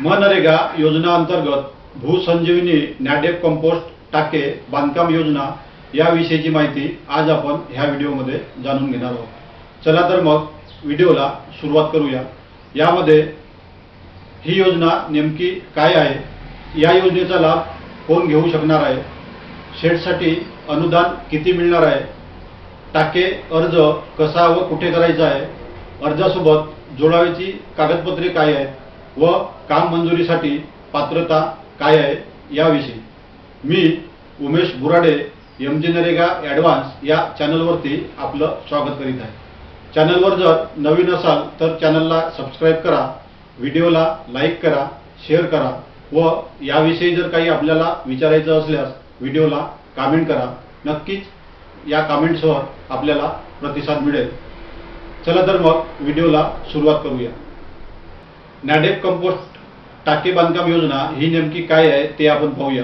मनरेगा योजना अंतर्गत भूसंजीवनी नॅडेप कंपोस्ट टाके बांधकाम योजना याविषयीची माहिती आज आपण ह्या व्हिडिओमध्ये जाणून घेणार आहोत. चला तर मग व्हिडिओला सुरुवात करूया. यामध्ये ही योजना नेमकी काय आहे? या योजनेचा लाभ कोण घेऊ शकणार आहे? शेडसाठी अनुदान किती मिळणार आहे? टाके अर्ज कसा व कुठे करायचा आहे अर्जासोबत जोडावीची कागदपत्रे काय आहेत व काम मंजुरीसाठी पात्रता काय आहे याविषयी. मी Umesh Burade M G NREGA advance या चॅनलवरती आपलं स्वागत करीत आहे. चॅनलवर जर नवीन असाल तर चॅनलला सबस्क्राईब करा व्हिडिओला लाईक करा शेअर करा व याविषयी जर काही आपल्याला विचारायचं असल्यास व्हिडिओला कामेंट करा. नक्कीच या कमेंट्सवर आपल्याला प्रतिसाद मिळेल. चला तर मग व्हिडिओला सुरुवात करूया. नॅडेप कंपोस्ट टाके बांधकाम योजना ही नेमकी काय आहे ते आपण पाहूया.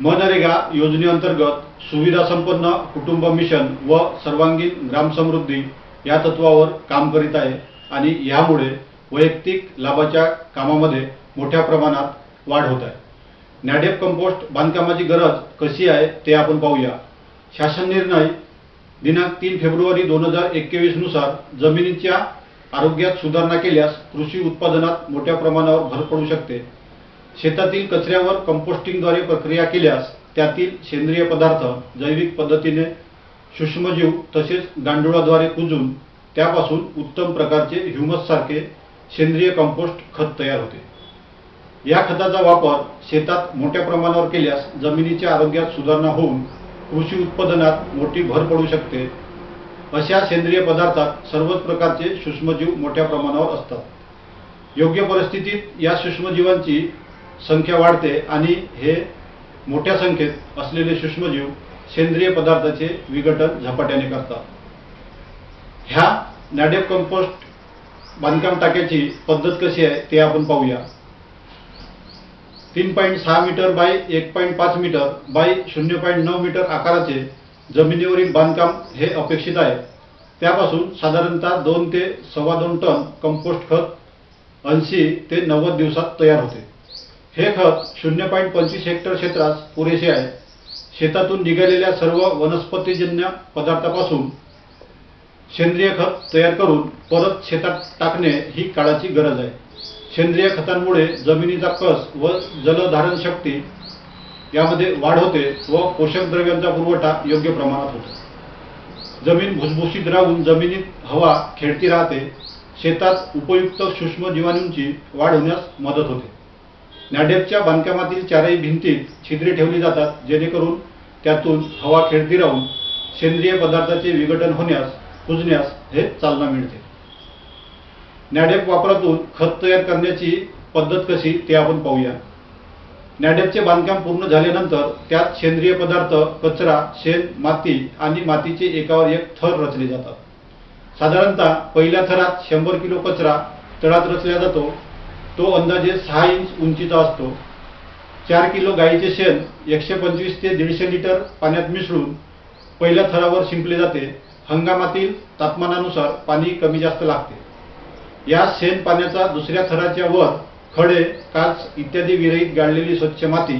मनरेगा योजनेअंतर्गत सुविधा संपन्न कुटुंब मिशन व सर्वांगीण ग्रामसमृद्धी या तत्वावर काम करीत आहे आणि यामुळे वैयक्तिक लाभाच्या कामामध्ये मोठ्या प्रमाणात वाढ होत आहे. नॅडेप कंपोस्ट बांधकामाची गरज कशी आहे ते आपण पाहूया. शासन निर्णय दिनांक तीन फेब्रुवारी दोन हजार एकवीसनुसार जमिनीच्या आरोग्यात सुधारणा केल्यास कृषी उत्पादनात मोठ्या प्रमाणावर भर पडू शकते. शेतातील कचऱ्यावर कंपोस्टिंगद्वारे प्रक्रिया केल्यास त्यातील सेंद्रिय पदार्थ जैविक पद्धतीने सूक्ष्मजीव तसेच गांडुळाद्वारे कुजून त्यापासून उत्तम प्रकारचे ह्युमस सारखे सेंद्रिय कंपोस्ट खत तयार होते. या खताचा वापर शेतात मोठ्या प्रमाणावर केल्यास जमिनीच्या आरोग्यात सुधारणा होऊन कृषी उत्पादनात मोठी भर पडू शकते. अशा सेंद्रिय पदार्थात सर्वच प्रकारचे सूक्ष्मजीव मोठ्या प्रमाणावर असतात. योग्य परिस्थितीत या सूक्ष्मजीवांची संख्या वाढते आणि हे मोठ्या संख्येत असलेले सूक्ष्मजीव सेंद्रिय पदार्थाचे विघटन झपाट्याने करतात. ह्या नॅडेप कंपोस्ट बांधकाम टाक्याची पद्धत कशी आहे ते आपण पाहूया. तीन पॉईंट सहा मीटर बाय एक पॉईंट पाच मीटर बाय शून्य पॉईंट नऊ मीटर आकाराचे जमिनीवरील बांधकाम हे अपेक्षित आहे. त्यापासून साधारणतः दोन ते सव्वा दोन टन कंपोस्ट खत ऐंशी ते नव्वद दिवसात तयार होते. हे खत शून्य पॉईंट पंचवीस हेक्टर क्षेत्रास पुरेसे आहे. शेतातून निघालेल्या सर्व वनस्पतीजन्य पदार्थापासून सेंद्रिय खत तयार करून परत शेतात टाकणे ही काळाची गरज आहे. सेंद्रिय खतांमुळे जमिनीचा कस व जलधारण शक्ती यामध्ये वाढ होते व पोषक द्रव्यांचा पुरवठा योग्य प्रमाणात होतो. जमीन भुसभुशीत राहून जमिनीत हवा खेळती राहते. शेतात उपयुक्त सूक्ष्म जीवाणूंची वाढ होण्यास मदत होते. नॅडेपच्या बांधकामातील चारही भिंतीत छिद्रे ठेवली जातात जेणेकरून त्यातून हवा खेळती राहून सेंद्रिय पदार्थाचे विघटन होण्यास कुजण्यास हे चालना मिळते. नॅडेप वापरातून खत तयार करण्याची पद्धत कशी ते आपण पाहूया. नॅडेपचे बांधकाम पूर्ण झाल्यानंतर त्यात सेंद्रिय पदार्थ कचरा शेण माती आणि मातीचे एकावर एक थर रचले जातात. साधारणतः पहिल्या थरात शंभर किलो कचरा तळात रचला जातो. तो अंदाजे सहा इंच उंचीचा असतो. चार किलो गाईचे शेण एकशे पंचवीस ते दीडशे लिटर पाण्यात मिसळून पहिल्या थरावर शिंपले जाते. हंगामातील तापमानानुसार पाणी कमी जास्त लागते. या शेण पाण्याचा दुसऱ्या थराच्या वर खडे काच इत्यादी विरहित गाळलेली स्वच्छ माती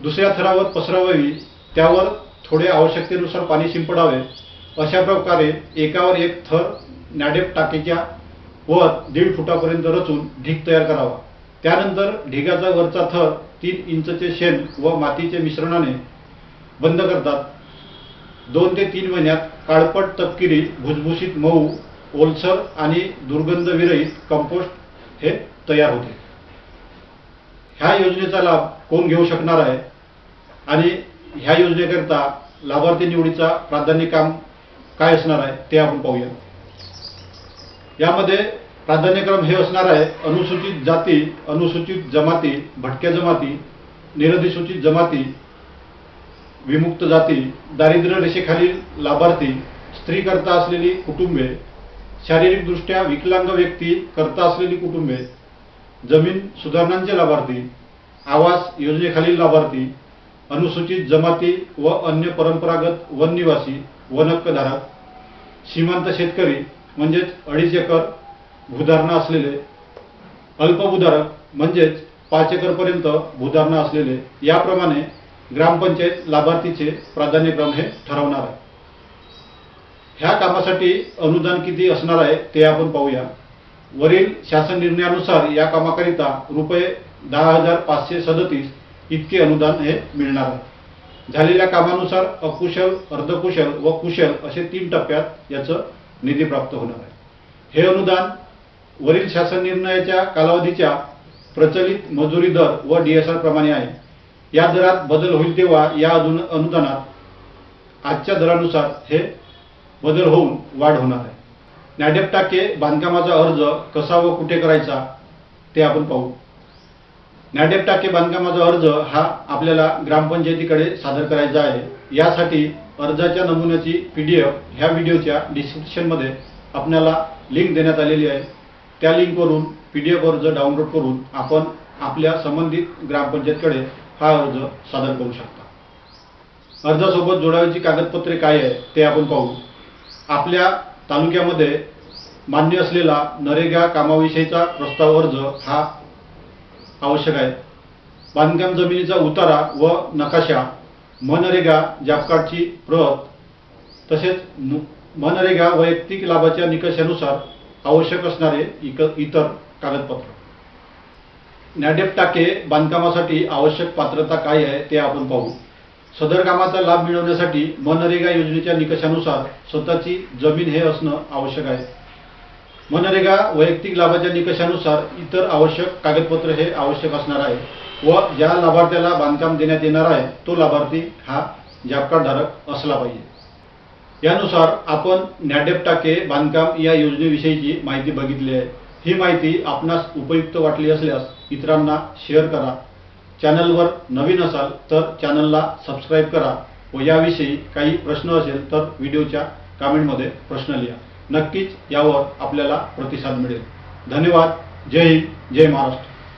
दुसऱ्या थरावर पसरवावी त्यावर थोडे आवश्यकतेनुसार पाणी शिंपडावे. अशा प्रकारे एकावर एक थर नॅडेप टाकीच्या वर दीड फुटापर्यंत रचून ढीग तयार करावा. त्यानंतर ढिगाचा वरचा थर तीन इंचचे शेण व मातीचे मिश्रणाने बंद करतात. दोन ते तीन महिन्यात काळपट तपकिरी भुसभुशीत मऊ ओलसर आणि दुर्गंधविरहित कंपोस्ट हे तयार होते. ह्या योजनेचा लाभ कोण घेऊ शकणार आहे? आणि ह्या योजनेकरिता लाभार्थी निवडीचा प्राधान्य काम काय असणार आहे ते आपण पाहूया. यामध्ये प्राधान्यक्रम हे असणार आहे अनुसूचित जाती अनुसूचित जमाती भटक्या जमाती निरधिसूचित जमाती विमुक्त जाती दारिद्र्य रेषेखालील लाभार्थी स्त्रीकरता असलेली कुटुंबे शारीरिकदृष्ट्या विकलांग व्यक्ती करता असलेली कुटुंबे जमीन सुधारणांचे लाभार्थी आवास योजनेखालील लाभार्थी अनुसूचित जमाती व अन्य परंपरागत वननिवासी वनहक्कधारक सीमांत शेतकरी म्हणजेच अडीच एकर भूधारणा असलेले अल्पभूधारक म्हणजेच पाच एकरपर्यंत भूधारणा असलेले याप्रमाणे ग्रामपंचायत लाभार्थीचे प्राधान्यक्रम हे ठरवणार आहे. ह्या कामासाठी अनुदान किती असणार आहे ते आपण पाहूया. वरील शासन निर्णयानुसार या कामाकरिता रुपये दहा हजार पाचशे सदतीस इतके अनुदान हे मिळणार आहे. झालेल्या कामानुसार अकुशल अर्धकुशल व कुशल असे तीन टप्प्यात याचं निधी प्राप्त होणार आहे. हे अनुदान वरील शासन निर्णयाच्या कालावधीच्या प्रचलित मजुरी दर व डीएसआर प्रमाणे आहे. या दरात बदल होईल तेव्हा या अनुदानात आजच्या दरानुसार हे बदल होऊन वाढ होणार आहे. नॅडेप टाके बांधकामाचा अर्ज कसा व कुठे करायचा ते आपण पाहू. नॅडेप टाके बांधकामाचा अर्ज हा आपल्याला ग्रामपंचायतीकडे सादर करायचा आहे. यासाठी अर्जाच्या नमुन्याची पी डी एफ ह्या व्हिडिओच्या डिस्क्रिप्शनमध्ये आपल्याला लिंक देण्यात आलेली आहे. त्या लिंकवरून पी डी एफ अर्ज डाउनलोड करून आपण आपल्या संबंधित ग्रामपंचायतकडे हा अर्ज सादर करू शकता. अर्जासोबत जोडायची कागदपत्रे काय आहे ते आपण पाहू. आपल्या तालुक्यामध्ये मान्य असलेला नरेगा कामाविषयीचा प्रस्ताव अर्ज हा आवश्यक आहे. बांधकाम जमिनीचा उतारा व नकाशा मनरेगा जॉबकार्डची प्रत तसेच मु- मनरेगा वैयक्तिक लाभाच्या निकषानुसार आवश्यक असणारे इक इतर कागदपत्र. नॅडेप टाके बांधकामासाठी आवश्यक पात्रता काय आहे ते आपण पाहू. सदर कामाचा लाभ मिळवण्यासाठी मनरेगा योजनेच्या निकषानुसार स्वतःची जमीन हे असणं आवश्यक आहे. मनरेगा वैयक्तिक लाभाच्या निकषानुसार इतर आवश्यक कागदपत्र हे आवश्यक असणार आहे व ज्या लाभार्थ्याला बांधकाम देण्यात येणार आहे तो लाभार्थी हा जॉबकार्ड धारक असला पाहिजे. यानुसार आपण नॅडेप टाके बांधकाम या योजनेविषयीची माहिती बघितली आहे. ही माहिती आपणास उपयुक्त वाटली असल्यास इतरांना शेअर करा. चॅनलवर नवीन असाल तर चॅनलला सबस्क्राईब करा व याविषयी काही प्रश्न असेल तर व्हिडिओच्या कमेंटमध्ये प्रश्न लिहा. नक्कीच यावर आपल्याला प्रतिसाद मिळेल. धन्यवाद. जय हिंद. जय महाराष्ट्र.